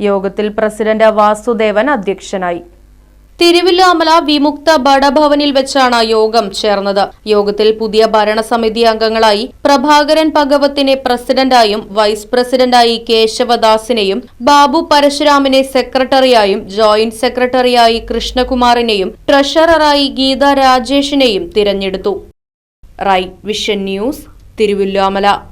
യോഗത്തിൽ പ്രസിഡന്റ് വാസുദേവൻ അധ്യക്ഷനായി. തിരുവില്ലാമല വിമുക്ത ബടഭവനിൽ വെച്ചാണ് യോഗം ചേർന്നത്. യോഗത്തിൽ പുതിയ ഭരണസമിതി അംഗങ്ങളായി പ്രഭാകരൻ ഭഗവത്തിനെ പ്രസിഡന്റായും വൈസ് പ്രസിഡന്റായി കേശവദാസിനെയും ബാബു പരശുരാമിനെ സെക്രട്ടറിയായും ജോയിന്റ് സെക്രട്ടറിയായി കൃഷ്ണകുമാറിനെയും ട്രഷററായി ഗീത രാജേഷിനെയും തിരഞ്ഞെടുത്തു. Right Vision News Thiruvilwamala.